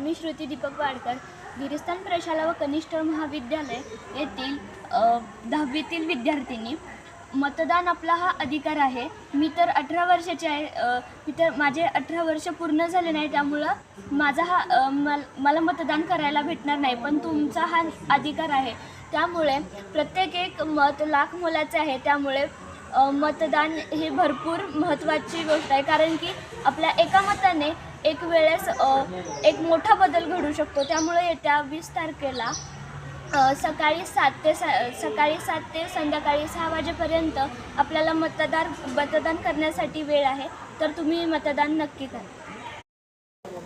मी श्रुती दीपक वाडकर गिरिस्थान प्रशाला व कनिष्ठ महाविद्यालय येथील दहावीतील विद्यार्थिनी. मतदान आपला हा अधिकार आहे. मी तर अठरा वर्षाचे आहे मी तर माझे अठरा वर्ष पूर्ण झाले नाही त्यामुळं माझा हा मल मला मतदान करायला भेटणार नाही पण तुमचा हा अधिकार आहे. त्यामुळे प्रत्येक एक मत लाख मोलाचे आहे त्यामुळे मतदान ही भरपूर महत्त्वाची गोष्ट आहे कारण की आपल्या एका मताने एक वेळेस एक मोठा बदल घडू शकतो. त्यामुळे येत्या वीस तारखेला सकाळी सात ते सा सकाळी सात ते संध्याकाळी सहा वाजेपर्यंत आपल्याला मतदार मतदान करण्यासाठी वेळ आहे. तर तुम्ही मतदान नक्की करा.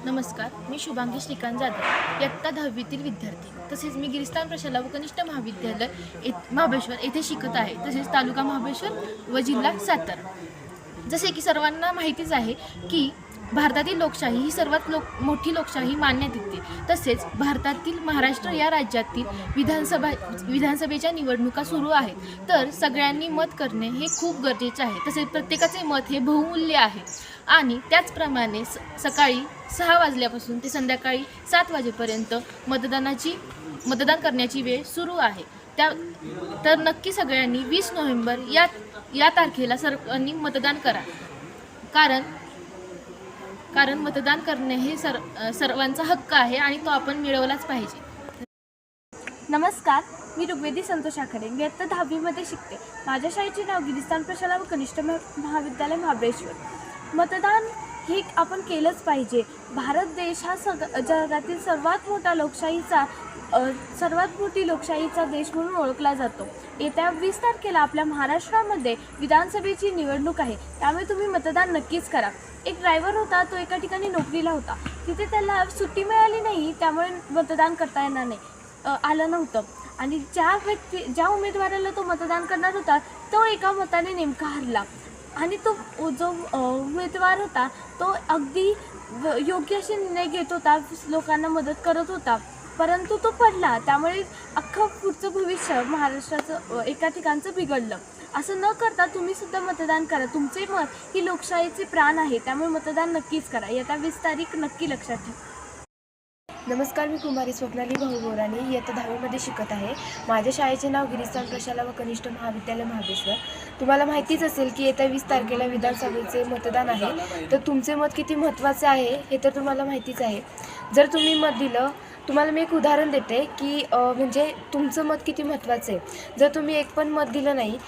नमस्कार मी शुभांगी श्रीकांत जाधव इयत्ता दहावीतील विद्यार्थी. तसेच मी गिरिस्थान प्रशाला व कनिष्ठ महाविद्यालय येथ महाबळेश्वर येथे शिकत आहे. तसेच तालुका महाबळेश्वर व जिल्हा सातारा. जसे की सर्वांना माहितीच आहे की भारतातील लोकशाही ही सर्वात लोक मोठी लोकशाही मानण्यात येते. तसेच भारतातील महाराष्ट्र या राज्यातील विधानसभा विधानसभेच्या निवडणुका सुरू आहेत. तर सगळ्यांनी मत करणे हे खूप गरजेचे आहे. तसेच प्रत्येकाचे मत हे बहुमूल्य आहे. आणि त्याचप्रमाणे स सकाळी सहा वाजल्यापासून ते संध्याकाळी सात वाजेपर्यंत मतदानाची मतदान करण्याची वेळ सुरू आहे. त्या तर नक्की सगळ्यांनी वीस नोव्हेंबर या या तारखेला सर्वांनी मतदान करा. कारण कारण मतदान करणे हे सर सर्वांचा हक्क आहे आणि तो आपण मिळवलाच पाहिजे. नमस्कार मी ऋग्वेदी संतोष आखरे इयत्ता दहावीमध्ये शिकते. माझ्या शाळेचे नाव गिरिस्थान प्रशाला व कनिष्ठ महाविद्यालय महाबळेश्वर. मतदान हे आपण केलंच पाहिजे. भारत देश हा सग जगातील सर्वात मोठा लोकशाहीचा सर्वात मोठी लोकशाहीचा देश म्हणून ओळखला जातो. येत्या वीस तारखेला आपल्या महाराष्ट्रामध्ये विधानसभेची निवडणूक आहे. त्यामुळे तुम्ही मतदान नक्कीच करा. एक ड्रायव्हर होता तो एका ठिकाणी नोकरीला होता. तिथे त्याला सुट्टी मिळाली नाही त्यामुळे मतदान करता येणार नाही. आलं नव्हतं. आणि ज्या व्यक्ती ज्या उमेदवाराला तो मतदान करणार होता तो एका मताने नेमका हरला. आणि तो जो उमेदवार होता तो अगदी योग्य असे निर्णय घेत होता लोकांना मदत करत होता. परंतु तो पडला. त्यामुळे अख्खं पुढचं भविष्य महाराष्ट्राचं एका ठिकाणचं बिघडलं. असं न करता तुम्ही सुद्धा मतदान करा. तुमचे मत ही लोकशाहीचे प्राण आहे त्यामुळे मतदान नक्कीच करा. येत्या वीस तारीख नक्की लक्षात ठेवा. नमस्कार मी कुमारी स्वप्नाली भाऊ बोराणे. इयत्ता दहावीमध्ये शिकत आहे. माझ्या शाळेचे नाव गिरिस्थान प्रशाला व कनिष्ठ महाविद्यालय महाबळेश्वर. तुम्हाला माहितीच असेल की येत्या वीस तारखेला विधानसभेचे मतदान आहे. तर तुमचे मत किती महत्त्वाचे आहे हे तर तुम्हाला माहितीच आहे. जर तुम्ही मत दिलं तुम्हाला मी एक उदाहरण देते की म्हणजे तुमचं मत किती महत्त्वाचं आहे. जर तुम्ही एक पण मत दिलं नाही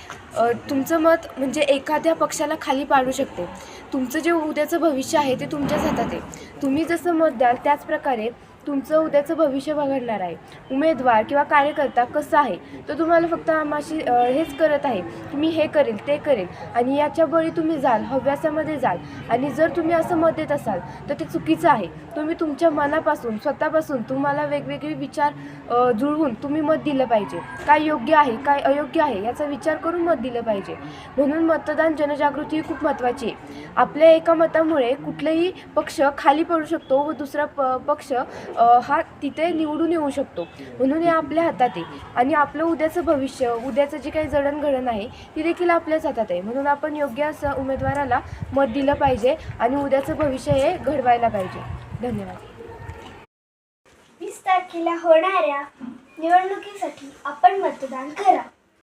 तुमचं मत म्हणजे एखाद्या पक्षाला खाली पाडू शकते. तुमचं जे उद्याचं भविष्य आहे ते तुमच्याच हातात आहे. तुम्ही जसं मत द्याल त्याच प्रकारे तुमचं उद्याचं भविष्य बघडणार आहे. उमेदवार किंवा कार्यकर्ता कसं आहे? तो तुम्हाला फक्त आम्हाशी हेच करत आहे की मी हे करेल ते करेल आणि याच्या बळी तुम्ही जाल हव्यासामध्ये जाल. आणि जर तुम्ही असं मत देत असाल तर ते चुकीचं आहे. तुम्ही तुमच्या मनापासून स्वतःपासून तुम्हाला वेगवेगळे विचार जुळवून तुम्ही मत दिलं पाहिजे. काय योग्य आहे काय अयोग्य आहे याचा विचार करून मत दिलं पाहिजे. म्हणून मतदान जनजागृती ही खूप महत्त्वाची आहे. आपल्या एका मतामुळे कुठलाही पक्ष खाली पडू शकतो व दुसरा प पक्ष हा तिथे निवडून येऊ शकतो. म्हणून हे आपल्या हातात आहे. आणि आपलं उद्याचं भविष्य उद्याचं जे काही जडणघडण आहे ती देखील आपल्याच हातात आहे. म्हणून आपण योग्य असं उमेदवाराला मत दिलं पाहिजे आणि उद्याचं भविष्य हे घडवायला पाहिजे. धन्यवाद. वीस तारखेला होणाऱ्या निवडणुकीसाठी आपण मतदान करा.